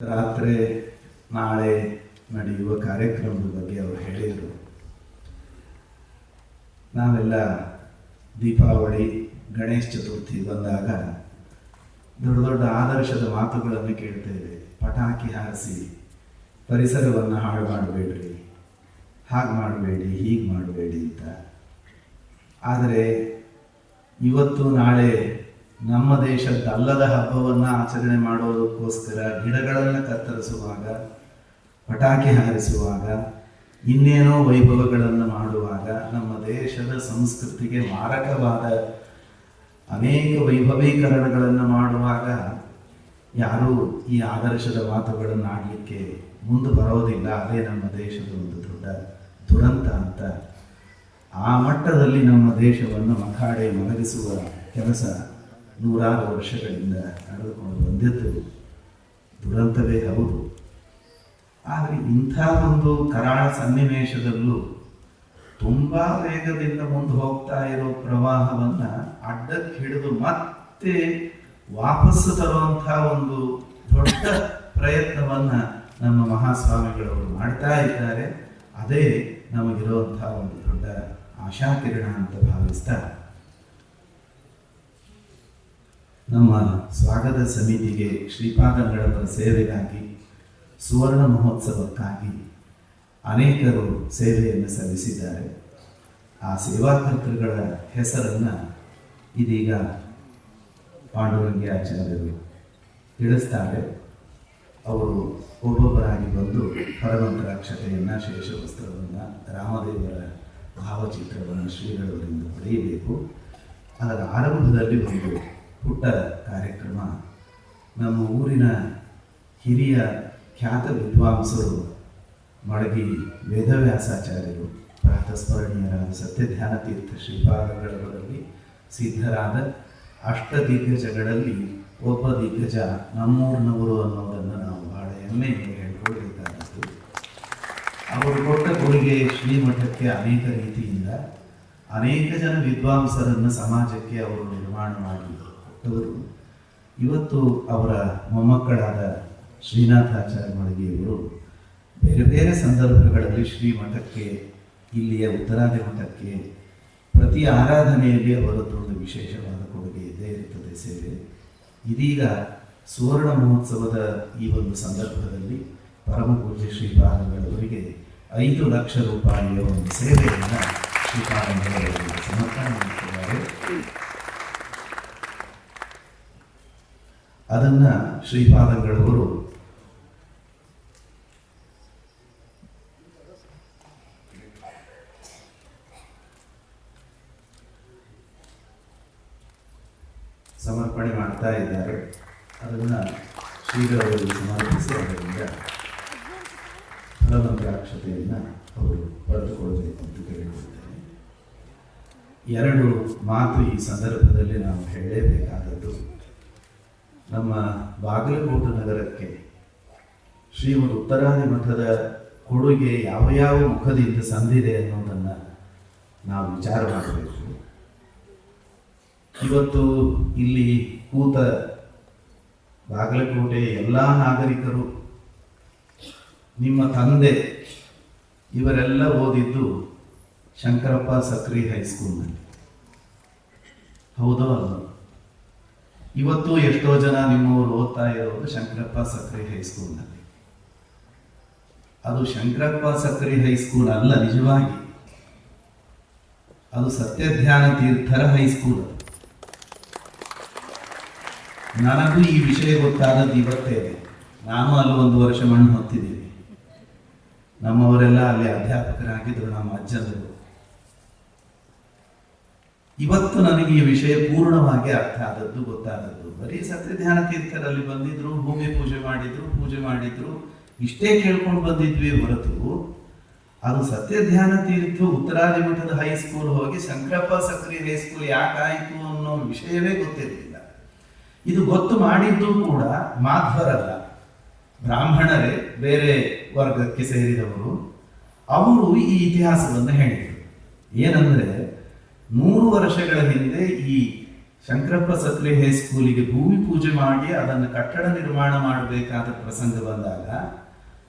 ರಾತ್ರಿ ನಾಳೆ ನಡೆಯುವ ಕಾರ್ಯಕ್ರಮದ ಬಗ್ಗೆ ಅವರು ಹೇಳಿದರು. ನಾವೆಲ್ಲ ದೀಪಾವಳಿ, ಗಣೇಶ ಚತುರ್ಥಿ ಬಂದಾಗ ದೊಡ್ಡ ದೊಡ್ಡ ಆದರ್ಶದ ಮಾತುಗಳನ್ನು ಕೇಳ್ತೇವೆ. ಪಟಾಕಿ ಹಾರಿಸಿ, ಪರಿಸರವನ್ನು ಹಾಳು ಮಾಡಬೇಡ್ರಿ, ಹಾಗೆ ಮಾಡಬೇಡಿ, ಹೀಗೆ ಮಾಡಬೇಡಿ ಅಂತ. ಆದರೆ ಇವತ್ತು ನಾಳೆ ನಮ್ಮ ದೇಶದ್ದಲ್ಲದ ಹಬ್ಬವನ್ನು ಆಚರಣೆ ಮಾಡೋದಕ್ಕೋಸ್ಕರ ಗಿಡಗಳನ್ನು ಕತ್ತರಿಸುವಾಗ, ಪಟಾಕಿ ಹಾರಿಸುವಾಗ, ಇನ್ನೇನೋ ವೈಭವಗಳನ್ನು ಮಾಡುವಾಗ ನಮ್ಮ ದೇಶದ ಸಂಸ್ಕೃತಿಗೆ ಮಾರಕವಾದ ಅನೇಕ ವೈಭವೀಕರಣಗಳನ್ನು ಮಾಡುವಾಗ ಯಾರೂ ಈ ಆದರ್ಶದ ಮಾತುಗಳನ್ನು ಆಡಲಿಕ್ಕೆ ಮುಂದೆ ಬರೋದಿಲ್ಲ. ಅದೇ ನಮ್ಮ ದೇಶದ ಒಂದು ದೊಡ್ಡ ದುರಂತ ಅಂತ ಆ ಮಟ್ಟದಲ್ಲಿ ನಮ್ಮ ದೇಶವನ್ನು ಮಖಾಡೆ ಮಲಗಿಸುವ ಕೆಲಸ ನೂರಾರು ವರ್ಷಗಳಿಂದ ನಡೆದುಕೊಂಡು ಬಂದಿದ್ದು ದುರಂತವೇ ಹೌದು. ಆದರೆ ಇಂಥ ಒಂದು ಕರಾಳ ಸನ್ನಿವೇಶದಲ್ಲೂ ತುಂಬ ವೇಗದಿಂದ ಮುಂದೆ ಹೋಗ್ತಾ ಇರೋ ಪ್ರವಾಹವನ್ನ ಅಡ್ಡಕ್ಕೆ ಹಿಡಿದು ಮತ್ತೆ ವಾಪಸ್ಸು ತರುವಂಥ ಒಂದು ದೊಡ್ಡ ಪ್ರಯತ್ನವನ್ನ ನಮ್ಮ ಮಹಾಸ್ವಾಮಿಗಳವರು ಮಾಡ್ತಾ ಇದ್ದಾರೆ. ಅದೇ ನಮಗಿರುವಂಥ ಒಂದು ದೊಡ್ಡ ಆಶಾಕಿರಣ ಅಂತ ಭಾವಿಸ್ತಾ ನಮ್ಮ ಸ್ವಾಗತ ಸಮಿತಿಗೆ ಶ್ರೀಪಾದಂಗಳವರ ಸೇವೆಗಾಗಿ, ಸುವರ್ಣ ಮಹೋತ್ಸವಕ್ಕಾಗಿ ಅನೇಕರು ಸೇವೆಯನ್ನು ಸಲ್ಲಿಸಿದ್ದಾರೆ. ಆ ಸೇವಾಕರ್ತೃಗಳ ಹೆಸರನ್ನು ಇದೀಗ ಪಾಂಡುರಂಗಿ ಆಚಾರ್ಯರು ತಿಳಿಸ್ತಾರೆ. ಅವರು ಒಬ್ಬೊಬ್ಬರಾಗಿ ಬಂದು ಪರಮಂತ್ರಾಕ್ಷತೆಯನ್ನು, ಶೇಷವಸ್ತ್ರವನ್ನು, ರಾಮದೇವರ ಭಾವಚಿತ್ರವನ್ನು ಶ್ರೀಗಳವರಿಂದ ಪಡೆಯಬೇಕು ಅದರ ಆರಂಭದಲ್ಲಿ ಒಂದು ಪುಟ್ಟ ಕಾರ್ಯಕ್ರಮ. ನಮ್ಮ ಊರಿನ ಹಿರಿಯ ಖ್ಯಾತ ವಿದ್ವಾಂಸರು ಮಳಗಿ ವೇದವ್ಯಾಸಾಚಾರ್ಯರು ಪ್ರಾತಸ್ಮರಣೀಯರಾದ ಸತ್ಯಧ್ಯಾನ ತೀರ್ಥ ಶ್ರೀಪಾದಗಳವರಲ್ಲಿ ಸಿದ್ಧರಾದ ಅಷ್ಟ ದಿಗ್ಗಜಗಳಲ್ಲಿ ಒಬ್ಬ ದಿಗ್ಗಜ ನಮ್ಮೂರಿನವರು ಅನ್ನೋದನ್ನು ನಾವು ಬಹಳ ಹೆಮ್ಮೆ ಹೇಳ್ಕೊಳ್ಬೇಕಾದದ್ದು ಅವರು ಕೊಟ್ಟ ಕೊಡುಗೆ ಶ್ರೀಮಠಕ್ಕೆ ಅನೇಕ ರೀತಿಯಿಂದ ಅನೇಕ ಜನ ವಿದ್ವಾಂಸರನ್ನು ಸಮಾಜಕ್ಕೆ ಅವರು ನಿರ್ಮಾಣ ಮಾಡಿ ಕೊಟ್ಟವರು ಇವತ್ತು ಅವರ ಮೊಮ್ಮಕ್ಕಳಾದ ಶ್ರೀನಾಥಾಚಾರ್ಯ ಮಳಗಿಯವರು ಬೇರೆ ಬೇರೆ ಸಂದರ್ಭಗಳಲ್ಲಿ ಶ್ರೀಮಠಕ್ಕೆ ಇಲ್ಲಿಯ ಉತ್ತರಾದಿ ಮಠಕ್ಕೆ ಪ್ರತಿ ಆರಾಧನೆಯಲ್ಲಿ ಅವರದ್ದೊಂದು ವಿಶೇಷವಾದ ಕೊಡುಗೆ ಇದ್ದೇ ಇರುತ್ತದೆ ಸೇವೆ. ಇದೀಗ ಸುವರ್ಣ ಮಹೋತ್ಸವದ ಈ ಒಂದು ಸಂದರ್ಭದಲ್ಲಿ ಪರಮ ಪೂಜ್ಯ ಶ್ರೀಪಾದಗಳವರಿಗೆ ಐದು ಲಕ್ಷ ರೂಪಾಯಿಯ ಒಂದು ಸೇವೆಯನ್ನು ಶ್ರೀಪಾದ ಸಮರ್ಪಣೆ ಮಾಡುತ್ತಿದ್ದಾರೆ ಅದನ್ನ ಶ್ರೀಪಾದಂಗಳವರು ಸಮರ್ಪಣೆ ಮಾಡ್ತಾ ಇದ್ದಾರೆ. ಅದನ್ನ ಶ್ರೀಗಳವರಿಗೆ ಸಮರ್ಪಿಸಿ ಅದರಿಂದ ಫಲಮಂತ್ರಾಕ್ಷತೆಯನ್ನು ಅವರು ಪಡೆದುಕೊಳ್ಳಬೇಕು ಅಂತ ಕೇಳಿಕೊಳ್ತೇನೆ. ಎರಡು ಮಾತು ಈ ಸಂದರ್ಭದಲ್ಲಿ ನಾವು ಹೇಳಲೇಬೇಕಾದದ್ದು ನಮ್ಮ ಬಾಗಲಕೋಟೆ ನಗರಕ್ಕೆ ಶ್ರೀಮದ್ ಉತ್ತರಾದಿ ಮಠದ ಕೊಡುಗೆ ಯಾವ ಯಾವ ಮುಖದಿಂದ ಸಂದಿದೆ ಅನ್ನೋದನ್ನು ನಾವು ವಿಚಾರ ಮಾಡಬೇಕು. ಇವತ್ತು ಇಲ್ಲಿ ಕೂತ ಬಾಗಲಕೋಟೆ ಎಲ್ಲ ನಾಗರಿಕರು, ನಿಮ್ಮ ತಂದೆ ಇವರೆಲ್ಲ ಓದಿದ್ದು ಶಂಕರಪ್ಪ ಸಕ್ರಿ ಹೈಸ್ಕೂಲ್ನಲ್ಲಿ. ಹೌದೋ ಅಲ್ಲೋ ಇವತ್ತು ಎಷ್ಟೋ ಜನ ನಿಮ್ಮವರು ಓದ್ತಾ ಇರೋದು ಶಂಕರಪ್ಪ ಸಕ್ರಿ ಹೈಸ್ಕೂಲ್ನಲ್ಲಿ ಅದು ಶಂಕರಪ್ಪ ಸಕ್ರಿ ಹೈಸ್ಕೂಲ್ ಅಲ್ಲ ನಿಜವಾಗಿ. ಅದು ಸತ್ಯಧ್ಯಾನ ತೀರ್ಥರ ಹೈಸ್ಕೂಲ್. ನನಗೂ ಈ ವಿಷಯ ಗೊತ್ತಾದದ್ದು ಇವತ್ತೇ ಇದೆ. ನಾನು ಅಲ್ಲಿ ಒಂದು ವರ್ಷ ಮಣ್ಣು ಹೊತ್ತಿದ್ದೀನಿ. ನಮ್ಮವರೆಲ್ಲ ಅಲ್ಲಿ ಅಧ್ಯಾಪಕರಾಗಿದ್ದರು, ನಮ್ಮ ಅಜ್ಜಂದರು. ಇವತ್ತು ನನಗೆ ಈ ವಿಷಯ ಪೂರ್ಣವಾಗಿ ಅರ್ಥ ಆದದ್ದು, ಗೊತ್ತಾದದ್ದು. ಬರೀ ಸತ್ಯಧ್ಯಾನ ತೀರ್ಥರಲ್ಲಿ ಬಂದಿದ್ರು, ಭೂಮಿ ಪೂಜೆ ಮಾಡಿದ್ರು ಪೂಜೆ ಮಾಡಿದ್ರು, ಇಷ್ಟೇ ಕೇಳ್ಕೊಂಡು ಬಂದಿದ್ವಿ ಹೊರತು, ಅದು ಸತ್ಯಧ್ಯಾನ ತೀರ್ಥ ಉತ್ತರಾದಿ ಮಠದ ಹೈಸ್ಕೂಲ್ ಹೋಗಿ ಶಂಕರಪ್ಪ ಸಕ್ರಿ ಹೈಸ್ಕೂಲ್ ಯಾಕಾಯಿತು ಅನ್ನೋ ವಿಷಯವೇ ಗೊತ್ತಿರಲಿಲ್ಲ. ಇದು ಗೊತ್ತು ಮಾಡಿದ್ದು ಕೂಡ ಮಾಧ್ವರಲ್ಲ. ಬ್ರಾಹ್ಮಣರೇ, ಬೇರೆ ವರ್ಗಕ್ಕೆ ಸೇರಿದವರು, ಅವರು ಈ ಇತಿಹಾಸವನ್ನು ಹೇಳಿದರು. ಏನಂದ್ರೆ ನೂರು ವರ್ಷಗಳ ಹಿಂದೆ ಈ ಶಂಕರಪ್ಪ ಸಕ್ರೆ ಹೈಸ್ಕೂಲಿಗೆ ಭೂಮಿ ಪೂಜೆ ಮಾಡಿ ಅದನ್ನು ಕಟ್ಟಡ ನಿರ್ಮಾಣ ಮಾಡಬೇಕಾದ ಪ್ರಸಂಗ ಬಂದಾಗ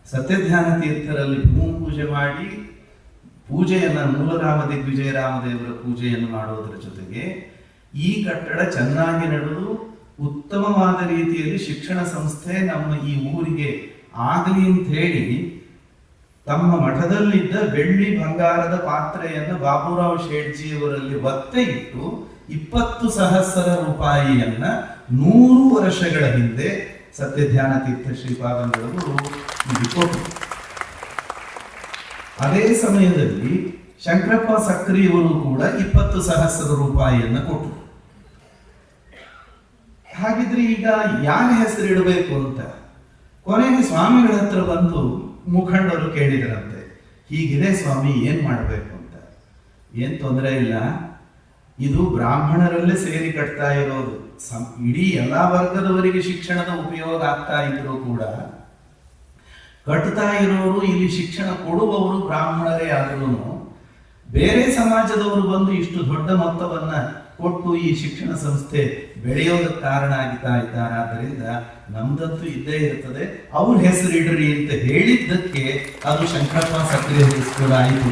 ಸತ್ಯಧ್ಯಾನ ತೀರ್ಥರಲ್ಲಿ ಭೂಮಿ ಪೂಜೆ ಮಾಡಿ ಪೂಜೆಯನ್ನು ಮೂಲರಾಮ ದಿಗ್ವಿಜಯರಾಮದೇವರ ಪೂಜೆಯನ್ನು ಮಾಡುವುದರ ಜೊತೆಗೆ ಈ ಕಟ್ಟಡ ಚೆನ್ನಾಗಿ ನಡೆದು ಉತ್ತಮವಾದ ರೀತಿಯಲ್ಲಿ ಶಿಕ್ಷಣ ಸಂಸ್ಥೆ ನಮ್ಮ ಈ ಊರಿಗೆ ಆಗಲಿ ಅಂತ ಹೇಳಿ ತಮ್ಮ ಮಠದಲ್ಲಿದ್ದ ಬೆಳ್ಳಿ ಬಂಗಾರದ ಪಾತ್ರೆಯನ್ನು ಬಾಬುರಾವ್ ಶೇಟ್ಜಿಯವರಲ್ಲಿ ಒತ್ತೆ ಇಟ್ಟು ಇಪ್ಪತ್ತು ಸಹಸ್ರ ರೂಪಾಯಿಯನ್ನ ನೂರು ವರ್ಷಗಳ ಹಿಂದೆ ಸತ್ಯಧ್ಯಾನ ತೀರ್ಥ ಶ್ರೀಪಾದಂಗಳವರು ಅದೇ ಸಮಯದಲ್ಲಿ ಶಂಕರಪ್ಪ ಸಕ್ರಿಯವರು ಕೂಡ ಇಪ್ಪತ್ತು ಸಹಸ್ರ ರೂಪಾಯಿಯನ್ನ ಕೊಟ್ಟರು. ಹಾಗಿದ್ರೆ ಈಗ ಯಾರ ಹೆಸರು ಇಡಬೇಕು ಅಂತ? ಕೊನೆಗೆ ಸ್ವಾಮಿಗಳ ಹತ್ರ ಬಂದು ಮುಖಂಡರು ಕೇಳಿದರಂತೆ, ಹೀಗಿದೆ ಸ್ವಾಮಿ, ಏನು ಮಾಡಬೇಕು ಅಂತ? ಏನು ತೊಂದರೆ ಇಲ್ಲ. ಇದು ಬ್ರಾಹ್ಮಣರಲ್ಲೇ ಸೇರಿ ಕಟ್ತಾ ಇರೋದು. ಸಂ- ಇಡೀ ಎಲ್ಲಾ ವರ್ಗದವರಿಗೆ ಶಿಕ್ಷಣದ ಉಪಯೋಗ ಆಗ್ತಾ ಇದ್ರು ಕೂಡ, ಕಟ್ತಾ ಇರೋರು ಇಲ್ಲಿ ಶಿಕ್ಷಣ ಕೊಡುವವರು ಬ್ರಾಹ್ಮಣರೇ ಆದ್ರೂ ಬೇರೆ ಸಮಾಜದವರು ಬಂದು ಇಷ್ಟು ದೊಡ್ಡ ಮೊತ್ತವನ್ನ ಕೊಟ್ಟು ಈ ಶಿಕ್ಷಣ ಸಂಸ್ಥೆ ಬೆಳೆಯೋದಕ್ಕೆ ಕಾರಣ ಆಗಿತಾ ಇದ್ದಾರೆ. ಆದ್ದರಿಂದ ನಮ್ದಂತೂ ಇದ್ದೇ ಇರ್ತದೆ ಅವ್ರ ಹೆಸರು ಇಡ್ರಿ ಅಂತ ಹೇಳಿದ್ದಕ್ಕೆ ಅದು ಶಂಕರಪ್ಪ ಸಕ್ರಿಯ ಸ್ಕೂಲ್ ಆಯಿತು.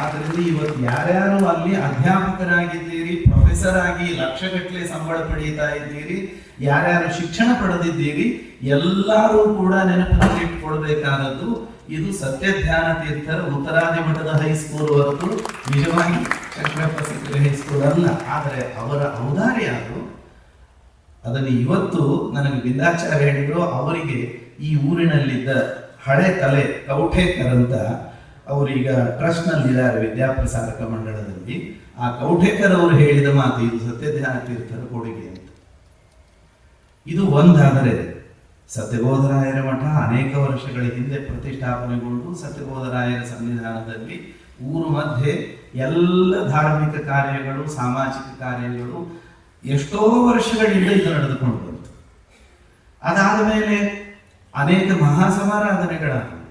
ಆದ್ರಿಂದ ಇವತ್ತು ಯಾರ್ಯಾರು ಅಲ್ಲಿ ಅಧ್ಯಾಪಕರಾಗಿದ್ದೀರಿ ಪ್ರೊಫೆಸರ್ ಆಗಿ ಲಕ್ಷಗಟ್ಟಲೆ ಸಂಬಳ ಪಡೀತಾ ಇದ್ದೀರಿ, ಯಾರ್ಯಾರು ಶಿಕ್ಷಣ ಪಡೆದಿದ್ದೀರಿ, ಎಲ್ಲರೂ ಕೂಡ ನೆನಪಿನಲ್ಲಿ ಇಟ್ಕೊಳ್ಬೇಕಾದದ್ದು ಇದು ಸತ್ಯಧ್ಯಾನ ತೀರ್ಥರ ಉತ್ತರಾದಿ ಮಠದ ಹೈಸ್ಕೂಲ್ ಹೊರತು ನಿಜವಾಗಿ ಅಲ್ಲ ಆದರೆ ಅವರ ಔದಾರ್ಯ ಅದು ಅದನ್ನು ಇವತ್ತು ನನಗೆ ಬಿಂದಾಚಾರ್ಯ ಹೇಳಿದ್ರು, ಅವರಿಗೆ ಈ ಊರಿನಲ್ಲಿದ್ದ ಹಳೆ ತಲೆ ಕೌಠೇಕರ್ ಅಂತ ಅವರೀಗ ಟ್ರಸ್ಟ್ ನಲ್ಲಿದ್ದಾರೆ ವಿದ್ಯಾಪ್ರಸಾರಕ ಮಂಡಳದಲ್ಲಿ. ಆ ಕೌಠೇಕರ್ ಅವರು ಹೇಳಿದ ಮಾತು ಇದು ಸತ್ಯಧ್ಯಾನ ತೀರ್ಥರ ಕೊಡುಗೆ ಅಂತ. ಇದು ಒಂದಾದರೆ ಸತ್ಯಬೋಧರಾಯರ ಮಠ ಅನೇಕ ವರ್ಷಗಳ ಹಿಂದೆ ಪ್ರತಿಷ್ಠಾಪನೆಗೊಂಡು ಸತ್ಯಬೋಧರಾಯರ ಸನ್ನಿಧಾನದಲ್ಲಿ ಊರು ಮಧ್ಯೆ ಎಲ್ಲ ಧಾರ್ಮಿಕ ಕಾರ್ಯಗಳು, ಸಾಮಾಜಿಕ ಕಾರ್ಯಗಳು ಎಷ್ಟೋ ವರ್ಷಗಳಿಂದ ಇದು ನಡೆದುಕೊಂಡು ಬಂತು. ಅದಾದ ಮೇಲೆ ಅನೇಕ ಮಹಾಸಮಾರಾಧನೆಗಳಾದವು.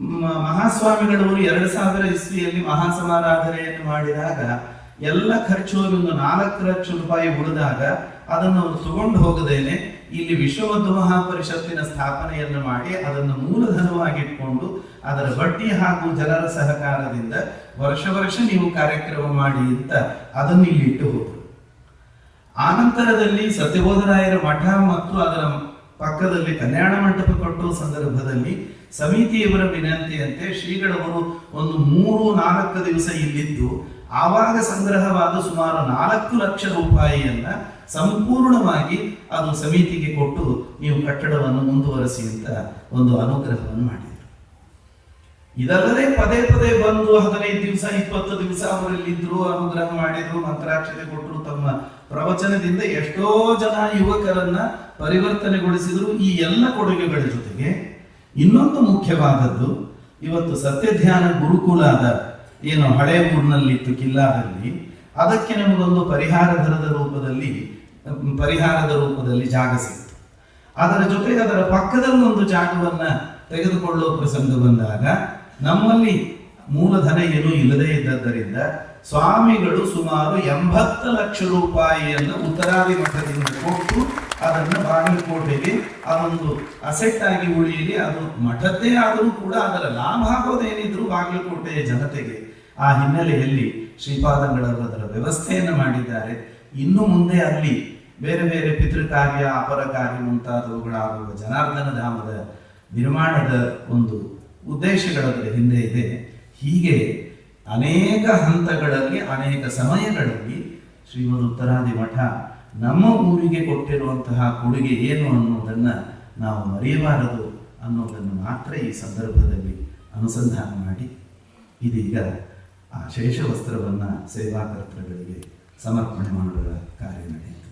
ಮ- ಮಹಾಸ್ವಾಮಿಗಳವರು ಎರಡು ಸಾವಿರ ಇಸ್ವಿಯಲ್ಲಿ ಮಹಾಸಮಾರಾಧನೆಯನ್ನು ಮಾಡಿದಾಗ ಎಲ್ಲ ಖರ್ಚು ಹೋಗಿ ಒಂದು ನಾಲ್ಕು ಲಕ್ಷ ರೂಪಾಯಿ ಉಳಿದಾಗ ಅದನ್ನು ಅವರು ತಗೊಂಡು ಹೋಗದೇನೆ ಇಲ್ಲಿ ವಿಶ್ವಬದ್ಧ ಮಹಾಪರಿಷತ್ತಿನ ಸ್ಥಾಪನೆಯನ್ನು ಮಾಡಿ ಅದನ್ನು ಮೂಲಧನವಾಗಿಟ್ಕೊಂಡು ಅದರ ಬಡ್ಡಿ ಹಾಗೂ ಜನರ ಸಹಕಾರದಿಂದ ವರ್ಷ ವರ್ಷ ನೀವು ಕಾರ್ಯಕ್ರಮ ಮಾಡಿ ಅಂತ ಅದನ್ನು ಇಲ್ಲಿ ಇಟ್ಟು ಹೋದರು. ಆನಂತರದಲ್ಲಿ ಸತ್ಯಬೋಧರಾಯರ ಮಠ ಮತ್ತು ಅದರ ಪಕ್ಕದಲ್ಲಿ ಕಲ್ಯಾಣ ಮಂಟಪ ಕಟ್ಟುವ ಸಂದರ್ಭದಲ್ಲಿ ಸಮಿತಿಯವರ ವಿನಂತಿಯಂತೆ ಶ್ರೀಗಳವರು ಒಂದು ಮೂರು ನಾಲ್ಕು ದಿವಸ ಇಲ್ಲಿದ್ದು ಆವಾಗ ಸಂಗ್ರಹವಾದ ಸುಮಾರು ನಾಲ್ಕು ಲಕ್ಷ ರೂಪಾಯಿಯನ್ನ ಸಂಪೂರ್ಣವಾಗಿ ಅದು ಸಮಿತಿಗೆ ಕೊಟ್ಟು ನೀವು ಕಟ್ಟಡವನ್ನು ಮುಂದುವರಿಸಿ ಅಂತ ಒಂದು ಅನುಗ್ರಹವನ್ನು ಮಾಡಿದರು. ಇದಲ್ಲದೆ ಪದೇ ಪದೇ ಬಂದು ಹದಿನೈದು ದಿವಸ, ಇಪ್ಪತ್ತು ದಿವಸ ಅವರಲ್ಲಿದ್ರು, ಅನುಗ್ರಹ ಮಾಡಿದ್ರು, ಮಂತ್ರಾಕ್ಷತೆ ಕೊಟ್ಟರು, ತಮ್ಮ ಪ್ರವಚನದಿಂದ ಎಷ್ಟೋ ಜನ ಯುವಕರನ್ನ ಪರಿವರ್ತನೆಗೊಳಿಸಿದ್ರು. ಈ ಎಲ್ಲ ಕೊಡುಗೆಗಳ ಜೊತೆಗೆ ಇನ್ನೊಂದು ಮುಖ್ಯವಾದದ್ದು, ಇವತ್ತು ಸತ್ಯ ಸತ್ಯಧ್ಯಾನ ಗುರುಕುಲಾದ ಏನು ಹಳೆ ಊರಿನಲ್ಲಿತ್ತು ಕಿಲ್ಲಾದಲ್ಲಿ, ಅದಕ್ಕೆ ನಮಗೊಂದು ಪರಿಹಾರ ದರದ ರೂಪದಲ್ಲಿ, ಪರಿಹಾರದ ರೂಪದಲ್ಲಿ ಜಾಗ ಸಿಕ್ತು. ಅದರ ಜೊತೆಗೆ ಅದರ ಪಕ್ಕದಲ್ಲೊಂದು ಜಾಗವನ್ನ ತೆಗೆದುಕೊಳ್ಳುವ ಪ್ರಸಂಗ ಬಂದಾಗ, ನಮ್ಮಲ್ಲಿ ಮೂಲಧನ ಏನೂ ಇಲ್ಲದೇ ಇದ್ದದ್ದರಿಂದ ಸ್ವಾಮಿಗಳು ಸುಮಾರು ಎಂಬತ್ತು ಲಕ್ಷ ರೂಪಾಯಿಯನ್ನು ಉತ್ತರಾದಿ ಮಠದಿಂದ ಕೊಟ್ಟು ಅದನ್ನು ಬಾಗಲಕೋಟೆಗೆ ಅದೊಂದು ಅಸೆಟ್ ಆಗಿ ಉಳಿಯಲಿ ಅದು ಮಠದ್ದೇ ಆದರೂ ಕೂಡ ಅದರ ಲಾಭ ಆಗೋದೇನಿದ್ರು ಬಾಗಲಕೋಟೆಯ ಜನತೆಗೆ. ಆ ಹಿನ್ನೆಲೆಯಲ್ಲಿ ಶ್ರೀಪಾದಂಗಳವರು ಅದರ ವ್ಯವಸ್ಥೆಯನ್ನು ಮಾಡಿದ್ದಾರೆ. ಇನ್ನು ಮುಂದೆ ಅಲ್ಲಿ ಬೇರೆ ಬೇರೆ ಪಿತೃ ಕಾರ್ಯ ಅಪರ ಕಾರ್ಯ ಮುಂತಾದವುಗಳಾಗುವ ಜನಾರ್ದನ ಧಾಮದ ನಿರ್ಮಾಣದ ಒಂದು ಉದ್ದೇಶಗಳದರ ಹಿಂದೆ ಇದೆ. ಹೀಗೆ ಅನೇಕ ಹಂತಗಳಲ್ಲಿ, ಅನೇಕ ಸಮಯಗಳಲ್ಲಿ ಶ್ರೀಮದ್ ಉತ್ತರಾದಿ ಮಠ ನಮ್ಮ ಊರಿಗೆ ಕೊಟ್ಟಿರುವಂತಹ ಕೊಡುಗೆ ಏನು ಅನ್ನೋದನ್ನು ನಾವು ಮರೆಯಬಾರದು ಅನ್ನೋದನ್ನು ಮಾತ್ರ ಈ ಸಂದರ್ಭದಲ್ಲಿ ಅನುಸಂಧಾನ ಮಾಡಿ. ಇದೀಗ ಆ ಶೇಷವಸ್ತ್ರವನ್ನು ಸೇವಾಕರ್ತೃಗಳಿಗೆ ಸಮರ್ಪಣೆ ಮಾಡುವ ಕಾರ್ಯ ನಡೆಯುತ್ತೆ